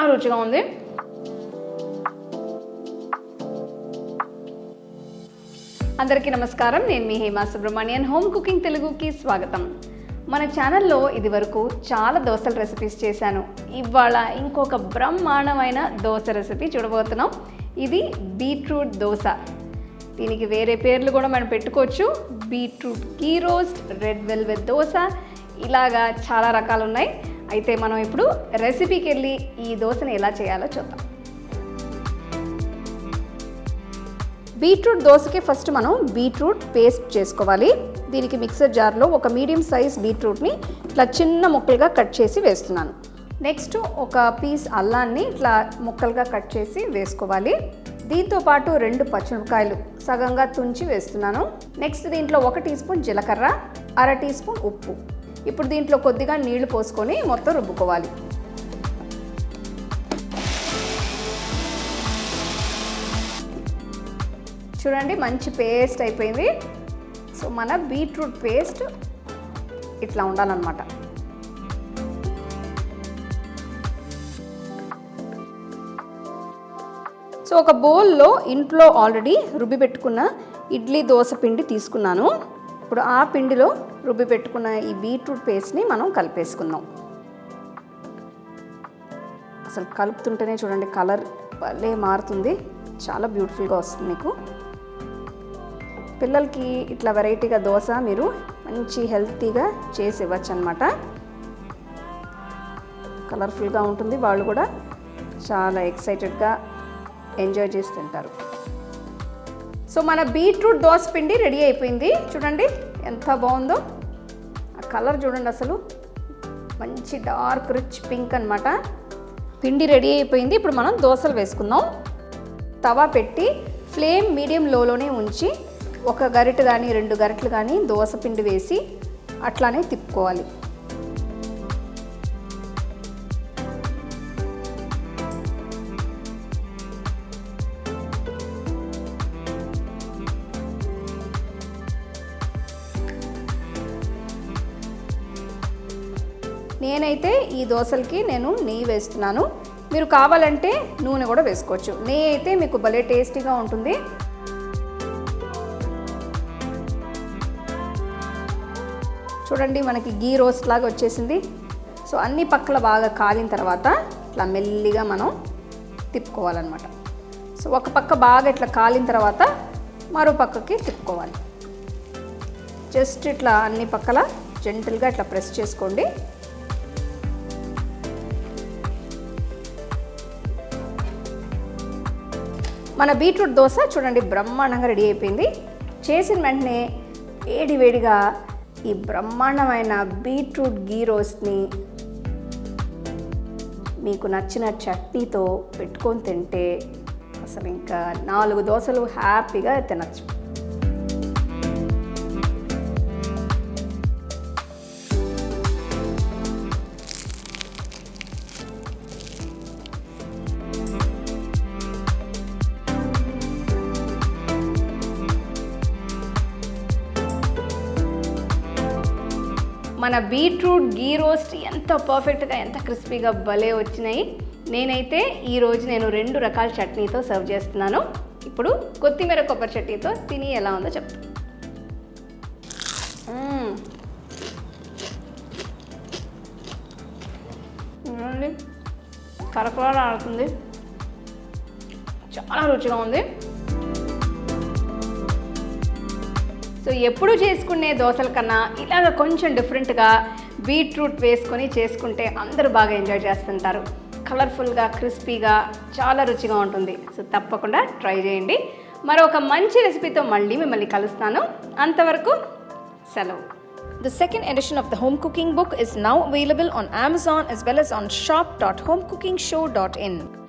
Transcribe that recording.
రుచిగా ఉంది. అందరికీ నమస్కారం. నేను మీ హేమా సుబ్రహ్మణ్యన్. హోమ్ కుకింగ్ తెలుగుకి స్వాగతం. మన ఛానల్లో ఇది వరకు చాలా దోశల రెసిపీస్ చేశాను. ఇవాళ ఇంకొక బ్రహ్మాండమైన దోశ రెసిపీ చూడబోతున్నాం. ఇది బీట్రూట్ దోశ దీనికి వేరే పేర్లు కూడా మనం పెట్టుకోవచ్చు. బీట్రూట్ కీ రోస్ట్ రెడ్ వెల్వెట్ దోశ ఇలాగా చాలా రకాలు ఉన్నాయి అయితే మనం ఇప్పుడు రెసిపీకి వెళ్ళి ఈ దోశని ఎలా చేయాలో చూద్దాం. బీట్రూట్ దోశకి ఫస్ట్ మనం బీట్రూట్ పేస్ట్ చేసుకోవాలి. దీనికి మిక్సర్ జార్లో ఒక మీడియం సైజ్ బీట్రూట్ని ఇట్లా చిన్న ముక్కలుగా కట్ చేసి వేస్తున్నాను. నెక్స్ట్ ఒక పీస్ అల్లాన్ని ఇట్లా ముక్కలుగా కట్ చేసి వేసుకోవాలి. దీంతో పాటు రెండు పచ్చిమిరపకాయలు సగంగా తుంచి వేస్తున్నాను. నెక్స్ట్ దీంట్లో ఒక టీ స్పూన్ జీలకర్ర అర టీ స్పూన్ ఉప్పు. ఇప్పుడు దీంట్లో కొద్దిగా నీళ్ళు పోసుకొని మొత్తం రుబ్బుకోవాలి. చూడండి మంచి పేస్ట్ అయిపోయింది. సో మన బీట్రూట్ పేస్ట్ ఇట్లా ఉండాలన్నమాట. సో ఒక బౌల్లో ఇంట్లో ఆల్రెడీ రుబ్బి పెట్టుకున్న ఇడ్లీ దోశ పిండి తీసుకున్నాను. ఇప్పుడు ఆ పిండిలో రుబ్బి పెట్టుకున్న ఈ బీట్రూట్ పేస్ట్ని మనం కలిపేసుకుందాం. అసలు కలుపుతుంటేనే చూడండి కలర్ భలే మారుతుంది. చాలా బ్యూటిఫుల్గా వస్తుంది మీకు. పిల్లలకి ఇట్లా వెరైటీగా దోశ మీరు మంచి హెల్తీగా చేసి ఇవ్వచ్చు అనమాట కలర్ఫుల్గా ఉంటుంది. వాళ్ళు కూడా చాలా ఎక్సైటెడ్గా ఎంజాయ్ చేసి తింటారు. సో మన బీట్రూట్ దోశ పిండి రెడీ అయిపోయింది. చూడండి ఎంత బాగుందో. ఆ కలర్ చూడండి అసలు. మంచి డార్క్ రిచ్ పింక్ అనమాట పిండి రెడీ అయిపోయింది. ఇప్పుడు మనం దోశలు వేసుకుందాం. తవా పెట్టి ఫ్లేమ్ మీడియం లోలోనే ఉంచి ఒక గరిటె కానీ రెండు గరిటలు కానీ దోశ పిండి వేసి అట్లానే తిప్పుకోవాలి. నేనైతే ఈ దోశలకి నేను నెయ్యి వేస్తున్నాను. మీరు కావాలంటే నూనె కూడా వేసుకోవచ్చు. నెయ్యి అయితే మీకు భలే టేస్టీగా ఉంటుంది. చూడండి మనకి గీ రోస్ట్ లాగా వచ్చేసింది. సో అన్ని పక్కల బాగా కాలిన తర్వాత ఇట్లా మెల్లిగా మనం తిప్పుకోవాలన్నమాట. సో ఒక పక్క బాగా ఇట్లా కాలిన తర్వాత మరో పక్కకి తిప్పుకోవాలి. జస్ట్ ఇట్లా అన్ని పక్కల జెంటల్గా ఇట్లా ప్రెస్ చేసుకోండి. మన బీట్రూట్ దోశ చూడండి బ్రహ్మాండంగా రెడీ అయిపోయింది. చేసిన వెంటనే వేడి వేడిగా ఈ బ్రహ్మాండమైన బీట్రూట్ గీ రోస్ట్ని మీకు నచ్చిన చట్నీతో పెట్టుకొని తింటే అసలు ఇంకా నాలుగు దోశలు హ్యాపీగా తినచ్చు. మన బీట్రూట్ గీ రోస్ట్ ఎంత పర్ఫెక్ట్గా ఎంత క్రిస్పీగా భలే వచ్చినాయి. నేనైతే ఈరోజు నేను రెండు రకాల చట్నీతో సర్వ్ చేస్తున్నాను. ఇప్పుడు కొత్తిమీర కొబ్బరి చట్నీతో తిని ఎలా ఉందో చెప్తాను కరకరాడుతుంది ఆడుతుంది చాలా రుచిగా ఉంది. సో ఎప్పుడు చేసుకునే దోశల కన్నా ఇలాగ కొంచెం డిఫరెంట్గా బీట్రూట్ వేసుకొని చేసుకుంటే అందరూ బాగా ఎంజాయ్ చేస్తుంటారు. కలర్ఫుల్గా క్రిస్పీగా చాలా రుచిగా ఉంటుంది. సో తప్పకుండా ట్రై చేయండి. మరొక మంచి రెసిపీతో మళ్ళీ మిమ్మల్ని కలుస్తాను. అంతవరకు సెలవు. The second edition of the home cooking book is now available on Amazon as well as on shop.homecookingshow.in.